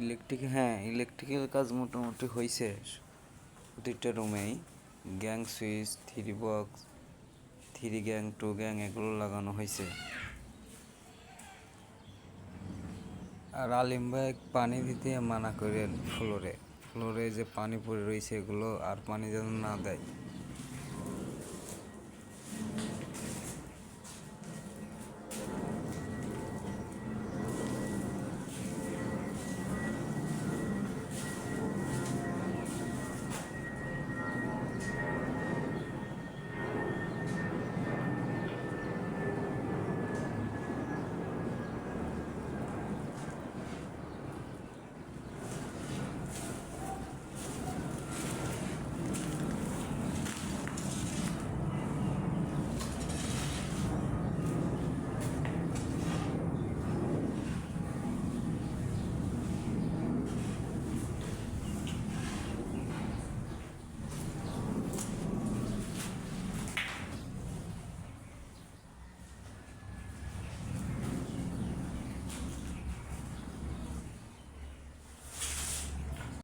Electric হ্যাঁ electrical কাজ মোটামুটি হয়েছে প্রতিটা রুমেই। Gang switch, three box, three gang, two gang এগুলো লাগানো হয়েছে আর আলিম ভাই পানি দিতে মানা করেন ফ্লোরে। ফ্লোরে যে পানি পড়ে রয়েছে এগুলো আর পানি যেন না দেয়।